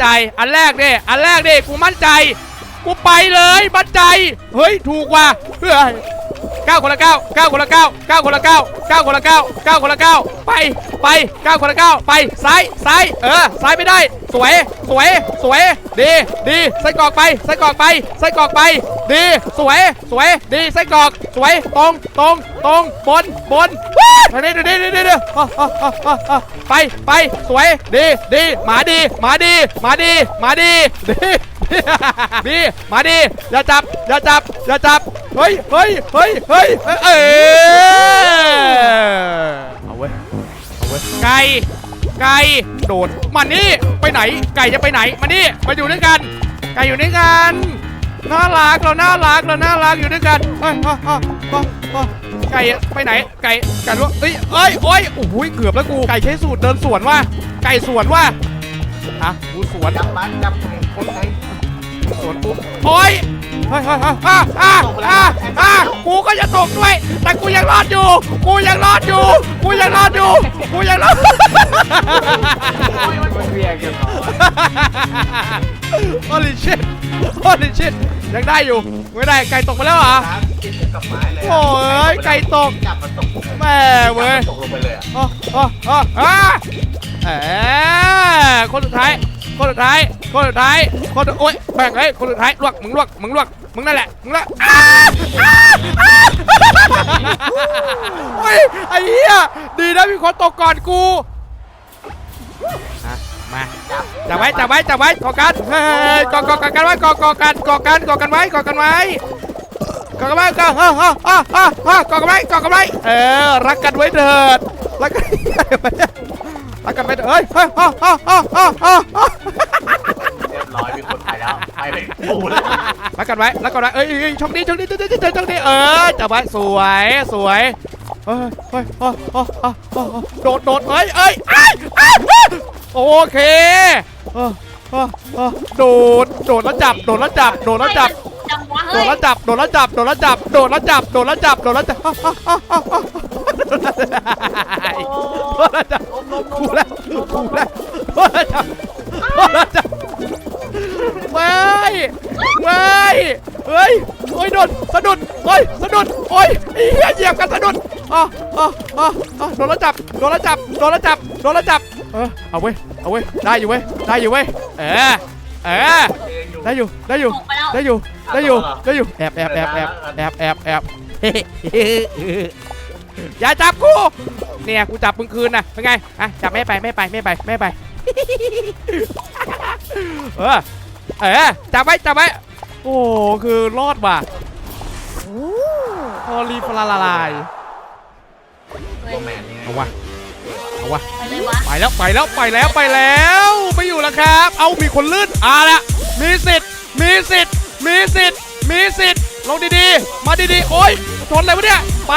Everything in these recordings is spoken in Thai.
ใจ อันแรกดิอันแรกดิกูมั่นใจ กูไปเลยมั่นใจ เฮ้ย ถูกว่ะเฮ้ย ก้าคนละเก้าเก้าคนละเก้าเก้าคนละเก้าเก้าคนละเก้าเก้าคนละเก้าไปไปเก้าคนละเก้าไปซ้ายซ้ายเออซ้ายไม่ได้ สวยสวยสวยดีดีใส่กรอกไปใส่กรอกไปใส่กรอกไป ดีสวยสวยดีใส่กรอกสวยตรงตรงตรงบนบนว้าวเดี๋ยวเดี๋ยวเดี๋ยวเดี๋ยวเดี๋ยวอะอะอะอะอะไปไปสวยดีดีหมาดีหมาดีหมาดีหมาดีดีดีมาดีอย่าจับอย่าจับอย่าจับ เฮ้ยเฮ้ยเฮ้ยเฮ้ยเอ้ยเอาเว้ยเอาเว้ยไก่ไก่โดดมานี่ไปไหน ไก่จะไปไหนมานี่มาอยู่ด้วยกัน ไก่อยู่ด้วยกันน่ารักเราน่ารักเราน่ารักอยู่ด้วยกันเฮ้ยเฮ้ยเฮ้ยเฮ้ยเฮ้ยไก่อะไปไหน ไก่ไก่รู้เอ้ยเอ้ยโอ้ยโอ้โหเกือบแล้วกูไก่ใช้สูตรเดินสวนว่ะไก่สวนว่ะอะกูสวนจับมันจับคนไทยสวนปุ๊บโอ้ย เฮ้ยเฮ้ยเฮ้ยอะอะอะอะกูก็จะตกด้วย แต่กูยังรอดอยู่ กูยังรอดอยู่ กูยังรอดอยู่ กูยังรอด มันเวียงกันเหรอ โอลิชิตโอลิชิตยังได้อยู่ ไม่ได้ไก่ตกไปแล้วเหรอน้ำกินกับไม้เลยโอ้ยไก่ตก จับมันตกแม่เว้ยตกลงไปเลยอะอ๋ออ๋ออ๋ออะเออคนสุดท้าย คนสุดท้าย คนสุดท้าย คนโอ๊ยแบ่งเฮ้ยคนสุดท้ายลวกมึงลวกมึงลวกมึงนั่นแหละมึงนั่นอ้าอ้าอ้าโอ้ยไอ้เหี้ยดีนะมีคนตกก่อนกูมาจับไว้จับไว้จับไว้กอกันเฮ้ยกอกอกันไว้กอกอกันกอกันกอกันไว้กอกันไว้กอกันไว้กอฮ่าฮ่าฮ่าฮ่าฮ่ากอกันไว้กอกันไว้เออรักกันไว้เถิดรักกันรักกันไว้เถิดเฮ้ยฮ่าฮ่าฮ่าฮ่า กันไว้รักกันไว้เอ้ยเอ้ยโชคดีโชคดีโชคดีโชคดีโชคดีเออจับไว้สวยสวยเฮ้ยเฮ้ยเฮ้ยเฮ้ยเฮ้ยเฮ้ยโดดโดดเอ้ยเอ้ยอ้ายอ้ายอ้ยโอเคเออเออเออโดดโดดแล้วจับโดดแล้วจับโดดแล้วจับ จังวะโดเฮ้ดยแล้วจับ โดดแล้วจับ โดดแล้วจับ โดดแล้วจับ โดดแล้วจับ โดดแล้วจับโดดแล้วจับกูแล้วกูแล้วโดดแล้วจับโดดแล้วจับ ไม่ไม่เฮ้ยโอ้ยโดนสะดุดโอ้ยสะดุดโอ้ยอ้เหี้ยเหยียบกันสะดุดอ๋ออ๋ออ๋ออ๋อโดนแล้วจับโดนแล้วจับโดนแล้วจับโดนแล้วจับเออเอาเว้ยเอาเว้ยได้อยู่เว้ยได้อยู่เว้ยเออเออได้อยู่ได้อยู่ไปแล้วได้อยู่ได้อยู่ได้อยู่แอบแอบแอบแอบแอบแอบแอบอย่าจับกูเนี่ยกูจับมึงคืนนะเป็นไงอะจับไม่ไปไม่ไปไม่ไปไม่ไปเออ เออจับไว้จับไว้โอ้คือรอดว่ะพอรีฟลาลาลายเฮ้ยตัวแมนนี่เอาวะเอาวะไปเลยวะไปแล้วไปแล้วไปแล้วไปแล้วไม่อยู่แล้วครับ เอามีคนลื่นอ่าละมีสิทธิ์มีสิทธิ์มีสิทธิ์มีสิทธิ์ลงดีๆ มาดีๆ โอ้ยชนอะไรวะเนี่ย ไป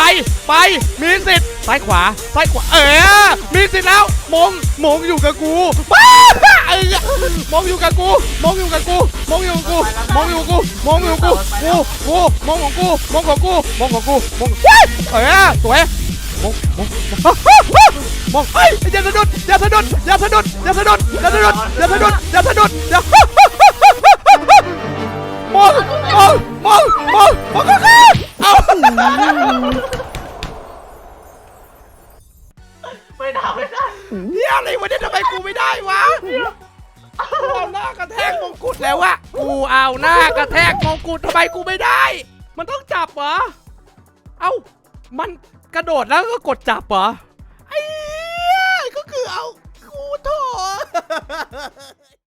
ไป มีสิทธิ์ ซ้ายขวา ซ้ายขวา เออ มีสิทธิ์แล้ว มงมงอยู่กับกูว้าเออมงอยู่กับกูมงอยู่กับกูมงอยู่กับกูมงอยู่กับกูมงอยู่กับกูกูกูมงของกูมงของกูมงของกูมงว้ยเออสวยมงมงมงเฮ้ยอย่าสะดุดอย่าสะดุดอย่าสะดุดอย่าสะดุดอย่าสะดุดอย่าสะดุดอย่าสะดุดอย่ามองมองมองมองมองก็คือเอา วะเนี่ยทำไมกูไม่ได้วะกูเอาหน้ากระแทกมงกุฎแล้วอะกูเอาหน้ากระแทกมงกุฎทำไมกูไม่ได้ มันต้องจับเหรอ เอ้า มันกระโดดแล้วก็กดจับเหรอไอ้เหี้ยก็คือเอากูโถ